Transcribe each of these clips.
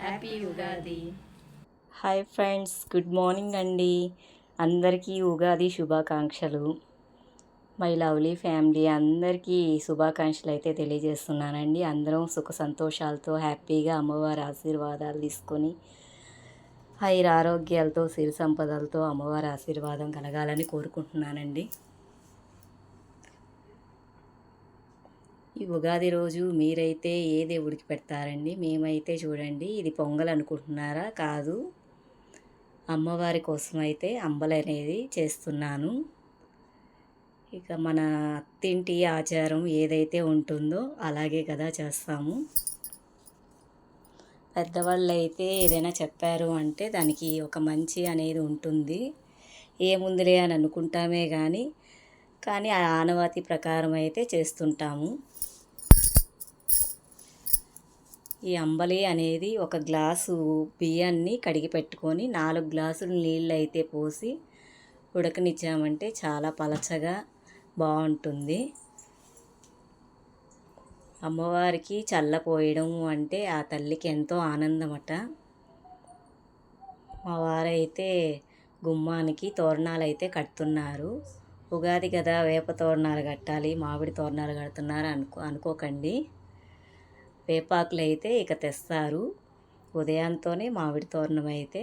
Happy Ugadi hi friends good morning అండి. అందరికీ ఉగాది శుభాకాంక్షలు. మై లవ్లీ ఫ్యామిలీ అందరికీ శుభాకాంక్షలు అయితే తెలియజేస్తున్నానండి. అందరం సుఖ సంతోషాలతో హ్యాపీగా అమ్మవారి ఆశీర్వాదాలు తీసుకొని హైర్ ఆరోగ్యాలతో సిరి సంపదలతో అమ్మవారి ఆశీర్వాదం కలగాలని కోరుకుంటున్నానండి. ఈ ఉగాది రోజు మీరైతే ఏ దేవుడికి పెడతారండి? మేమైతే చూడండి ఇది పొంగల్ అనుకుంటున్నారా? కాదు. అమ్మవారి కోసం అయితే అంబలి అనేది చేస్తున్నాను. ఇక మన అత్తింటి ఆచారం ఏదైతే ఉంటుందో అలాగే కదా చేస్తాము. పెద్దవాళ్ళు అయితే ఏదైనా చెప్పారు అంటే దానికి ఒక మంచి అనేది ఉంటుంది. ఏముందిలే అని అనుకుంటామే కానీ కానీ ఆ ఆనవాతి ప్రకారం అయితే చేస్తుంటాము. ఈ అంబలి అనేది ఒక గ్లాసు బియ్యాన్ని కడిగి పెట్టుకొని నాలుగు గ్లాసులు నీళ్ళు అయితే పోసి ఉడకనిచ్చామంటే చాలా పలచగా బాగుంటుంది. అమ్మవారికి చల్లపోయడం అంటే ఆ తల్లికి ఎంతో ఆనందమట. మా వారైతే గుమ్మానికి తోరణాలు అయితే కడుతున్నారు. ఉగాది కదా వేప తోరణాలు కట్టాలి మామిడి తోరణాలు కడుతున్నారు అనుకో అనుకోకండి. వేపాకులు అయితే ఇక తెస్తారు. ఉదయంతోనే మామిడి తోరణం అయితే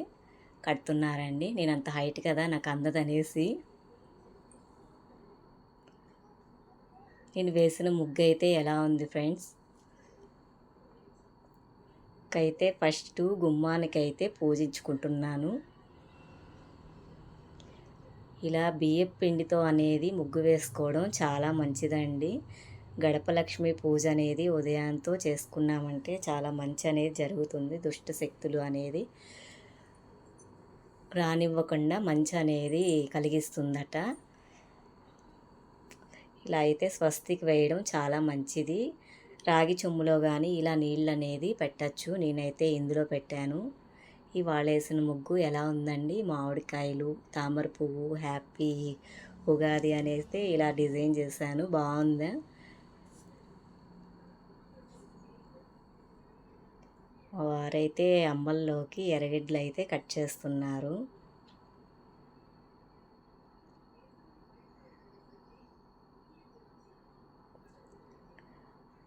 కడుతున్నారండి. నేను అంత హైట్ కదా నాకు అందదనేసి. నేను వేసిన ముగ్గు అయితే ఎలా ఉంది ఫ్రెండ్స్? అయితే ఫస్ట్ గుమ్మానికైతే పూజించుకుంటున్నాను. ఇలా బియ్యం పిండితో అనేది ముగ్గు వేసుకోవడం చాలా మంచిదండి. గడపలక్ష్మి పూజ అనేది ఉదయంతో చేసుకున్నామంటే చాలా మంచి అనేది జరుగుతుంది. దుష్ట శక్తులు అనేది రానివ్వకుండా మంచి అనేది కలిగిస్తుందట. ఇలా అయితే స్వస్తికి వేయడం చాలా మంచిది. రాగి చెమ్ములో కానీ ఇలా నీళ్ళు అనేది పెట్టచ్చు. నేనైతే ఇందులో పెట్టాను. ఈ వేసిన ముగ్గు ఎలా ఉందండి? మామిడికాయలు తామర పువ్వు హ్యాపీ ఉగాది అనేది ఇలా డిజైన్ చేశాను. బాగుందా? వారైతే అమ్మల్లోకి ఎర్రగడ్డలు అయితే కట్ చేస్తున్నారు.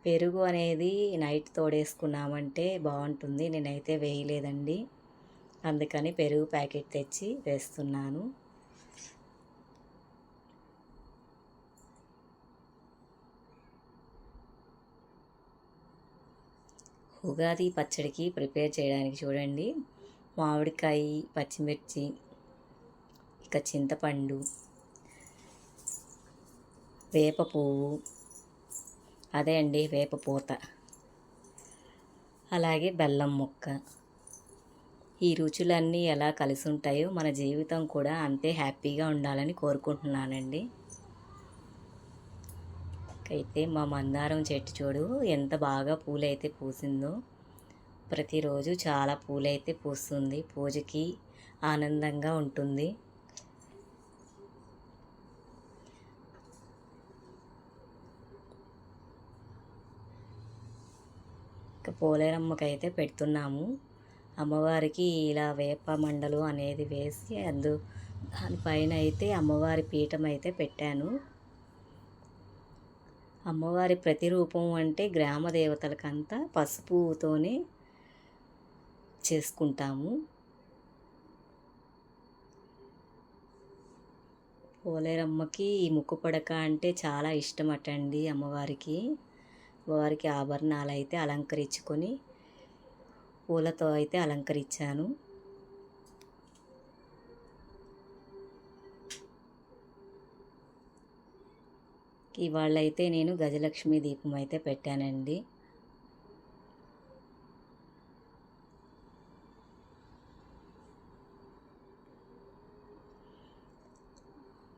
పెరుగు అనేది నైట్ తోడేసుకున్నామంటే బాగుంటుంది. నేనైతే వేయలేదండి. అందుకని పెరుగు ప్యాకెట్ తెచ్చి వేస్తున్నాను. ఉగాది పచ్చడికి ప్రిపేర్ చేయడానికి చూడండి. మామిడికాయ పచ్చిమిర్చి ఇక చింతపండు వేప పువ్వు. అదే అండి వేప పూత. అలాగే బెల్లం ముక్క. ఈ రుచులన్నీ ఎలా కలిసి ఉంటాయో మన జీవితం కూడా అంతే హ్యాపీగా ఉండాలని కోరుకుంటున్నానండి. అయితే మా మందారం చెట్టు చూడు ఎంత బాగా పూలైతే పూసిందో. ప్రతిరోజు చాలా పూలైతే పూస్తుంది. పూజకి ఆనందంగా ఉంటుంది. పోలేరమ్మకైతే పెడుతున్నాము. అమ్మవారికి ఇలా వేప మండలు అనేది వేసి అందు దానిపైన అయితే అమ్మవారి పీఠం అయితే పెట్టాను. అమ్మవారి ప్రతిరూపం అంటే గ్రామ దేవతలకంతా పసుపుతోనే చేసుకుంటాము. పోలేరమ్మకి ఈ ముక్కు పడక అంటే చాలా ఇష్టం అటండి అమ్మవారికి. వారికి ఆభరణాలు అయితే అలంకరించుకొని పూలతో అయితే అలంకరించాను. ఇవాళ అయితే నేను గజలక్ష్మి దీపం అయితే పెట్టానండి.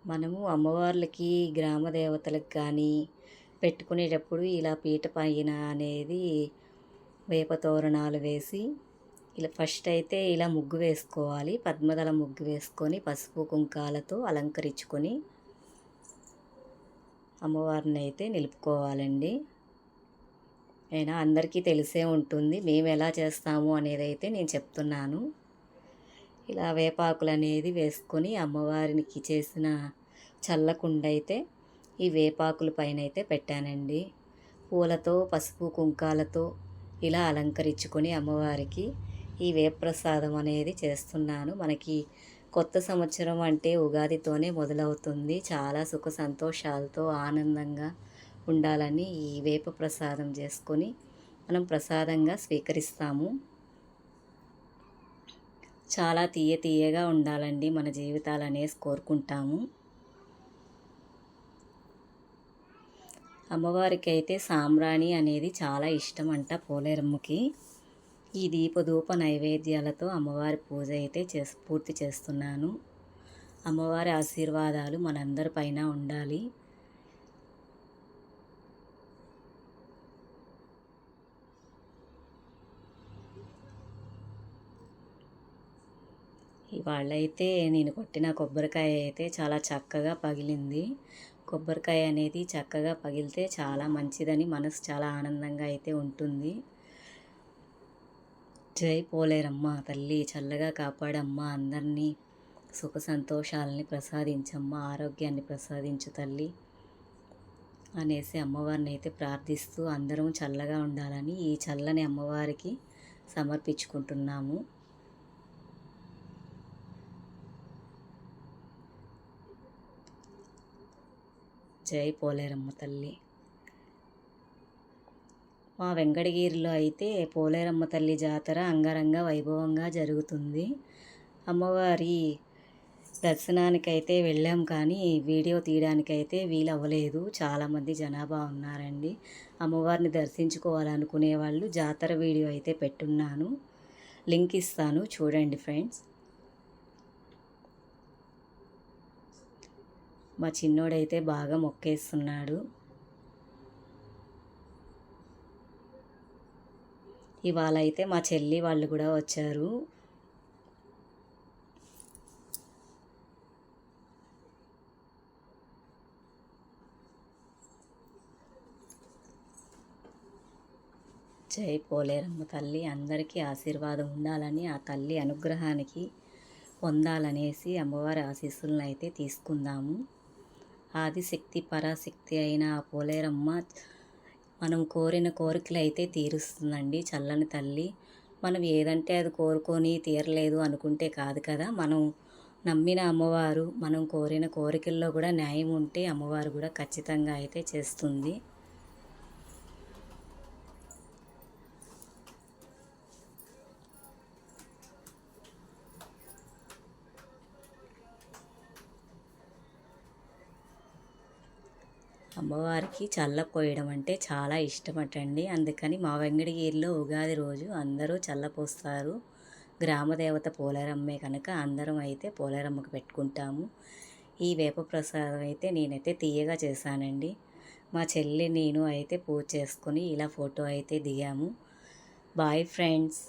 మనము అమ్మవార్లకి గ్రామ దేవతలకు కానీ పెట్టుకునేటప్పుడు ఇలా పీట పైన అనేది వేప తోరణాలు వేసి ఇలా ఫస్ట్ అయితే ఇలా ముగ్గు వేసుకోవాలి. పద్మదళ ముగ్గు వేసుకొని పసుపు కుంకాలతో అలంకరించుకొని అమ్మవారిని అయితే నిలుపుకోవాలండి. అయినా అందరికీ తెలిసే ఉంటుంది మేము ఎలా చేస్తాము అనేది అయితే నేను చెప్తున్నాను. ఇలా వేపాకులు అనేది వేసుకొని అమ్మవారికి చేసిన చల్లకుండ అయితే ఈ వేపాకుల పైన అయితే పెట్టానండి. పూలతో పసుపు కుంకాలతో ఇలా అలంకరించుకొని అమ్మవారికి ఈ వేప్రసాదం అనేది చేస్తున్నాను. మనకి కొత్త సంవత్సరం అంటే ఉగాదితోనే మొదలవుతుంది. చాలా సుఖ సంతోషాలతో ఆనందంగా ఉండాలని ఈ వేప ప్రసాదం చేసుకొని మనం ప్రసాదంగా స్వీకరిస్తాము. చాలా తీయ తీయగా ఉండాలండి మన జీవితాలు అనేసి కోరుకుంటాము. అమ్మవారికి అయితే సాంబ్రాణి అనేది చాలా ఇష్టం అంట పోలేరమ్మకి. ఈ దీపధూప నైవేద్యాలతో అమ్మవారి పూజ అయితే చేసి పూర్తి చేస్తున్నాను. అమ్మవారి ఆశీర్వాదాలు మనందరి పైన ఉండాలి. ఇవాళైతే నేను కొట్టిన కొబ్బరికాయ అయితే చాలా చక్కగా పగిలింది. కొబ్బరికాయ అనేది చక్కగా పగిలితే చాలా మంచిదని మనసు చాలా ఆనందంగా అయితే ఉంటుంది. జై పోలేరమ్మ తల్లి. చల్లగా కాపాడమ్మ అందరినీ. సుఖ సంతోషాలని ప్రసాదించమ్మ ఆరోగ్యాన్ని ప్రసాదించు తల్లి అనేసి అమ్మవారిని అయితే ప్రార్థిస్తూ అందరం చల్లగా ఉండాలని ఈ చల్లని అమ్మవారికి సమర్పించుకుంటున్నాము. జై పోలేరమ్మ తల్లి. మా వెంకటగిరిలో అయితే పోలేరమ్మ తల్లి జాతర అంగరంగ వైభవంగా జరుగుతుంది. అమ్మవారి దర్శనానికైతే వెళ్ళాం కానీ వీడియో తీయడానికైతే వీలు అవ్వలేదు చాలామంది జనాభా ఉన్నారండి. అమ్మవారిని దర్శించుకోవాలనుకునే వాళ్ళు జాతర వీడియో అయితే పెట్టున్నాను. లింక్ ఇస్తాను చూడండి ఫ్రెండ్స్. మా చిన్నోడైతే బాగా మొక్కేస్తున్నాడు. ఇవాళ అయితే మా చెల్లి వాళ్ళు కూడా వచ్చారు. జై పోలేరమ్మ తల్లి అందరికీ ఆశీర్వాదం ఉండాలని ఆ తల్లి అనుగ్రహానికి పొందాలనేసి అమ్మవారి ఆశీస్సులను అయితే తీసుకుందాము. ఆదిశక్తి పరాశక్తి అయిన ఆ పోలేరమ్మ మనం కోరిన కోరికలు అయితే తీరుస్తుందండి చల్లని తల్లి. మనం ఏదంటే అది కోరుకొని తీరలేదు అనుకుంటే కాదు కదా. మనం నమ్మిన అమ్మవారు మనం కోరిన కోరికల్లో కూడా న్యాయం ఉంటే అమ్మవారు కూడా ఖచ్చితంగా అయితే చేస్తుంది. అమ్మవారికి చల్ల పోయడం అంటే చాలా ఇష్టమటండి. అందుకని మా వెంగడగిరిలో ఉగాది రోజు అందరూ చల్లపోస్తారు గ్రామదేవత పోలేరమ్మే కనుక అందరం అయితే పోలేరమ్మకు పెట్టుకుంటాము. ఈ వేప ప్రసాదం అయితే నేనైతే తీయగా చేశానండి. మా చెల్లి నేను అయితే పూజ చేసుకొని ఇలా ఫోటో అయితే దిగాము. Bye friends.